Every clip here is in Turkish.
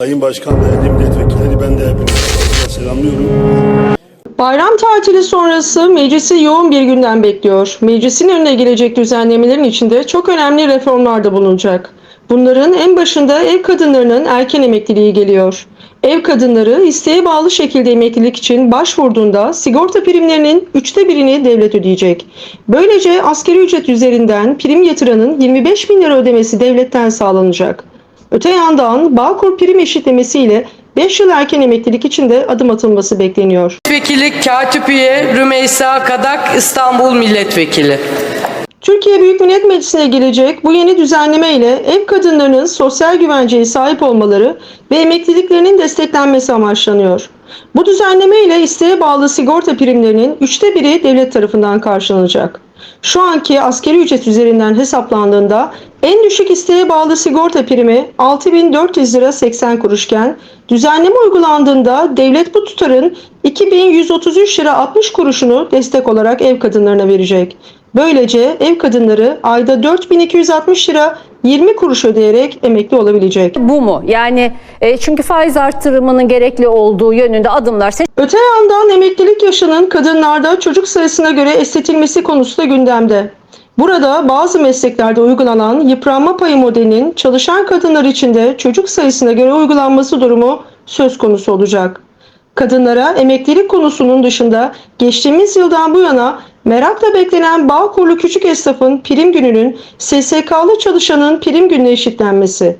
Sayın Başkan, değerli milletvekilleri ben de hepinizi selamlıyorum. Bayram tatili sonrası meclisi yoğun bir gündem bekliyor. Meclisin önüne gelecek düzenlemelerin içinde çok önemli reformlar da bulunacak. Bunların en başında ev kadınlarının erken emekliliği geliyor. Ev kadınları isteğe bağlı şekilde emeklilik için başvurduğunda sigorta primlerinin üçte birini devlet ödeyecek. Böylece asgari ücret üzerinden prim yatıranın 25 bin lira ödemesi devletten sağlanacak. Öte yandan Bağkur prim eşitlemesiyle 5 yıl erken emeklilik için de adım atılması bekleniyor. Milletvekili Katipiye Rümeysa Kadak İstanbul Milletvekili. Türkiye Büyük Millet Meclisi'ne gelecek bu yeni düzenleme ile ev kadınlarının sosyal güvenceye sahip olmaları ve emekliliklerinin desteklenmesi amaçlanıyor. Bu düzenleme ile isteğe bağlı sigorta primlerinin üçte biri devlet tarafından karşılanacak. Şu anki askeri ücret üzerinden hesaplandığında en düşük isteğe bağlı sigorta primi 6400 lira 80 kuruşken düzenleme uygulandığında devlet bu tutarın 2133 lira 60 kuruşunu destek olarak ev kadınlarına verecek. Böylece ev kadınları ayda 4260 lira 20 kuruş ödeyerek emekli olabilecek. Bu mu? Yani e, çünkü faiz artırımının gerekli olduğu yönünde adımlar Öte yandan emeklilik yaşının kadınlarda çocuk sayısına göre esnetilmesi konusu da gündemde. Burada bazı mesleklerde uygulanan yıpranma payı modelinin çalışan kadınlar için de çocuk sayısına göre uygulanması durumu söz konusu olacak. Kadınlara emeklilik konusunun dışında geçtiğimiz yıldan bu yana merakla beklenen Bağkurlu küçük esnafın prim gününün SSK'lı çalışanın prim gününe eşitlenmesi.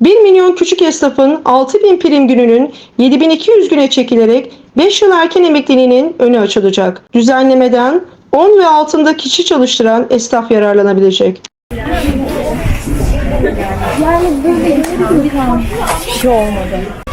1 milyon küçük esnafın 6000 prim gününün 7200 güne çekilerek 5 yıl erken emekliliğinin önü açılacak. Düzenlemeden 10 ve altında kişi çalıştıran esnaf yararlanabilecek. Yani bir şey olmadı.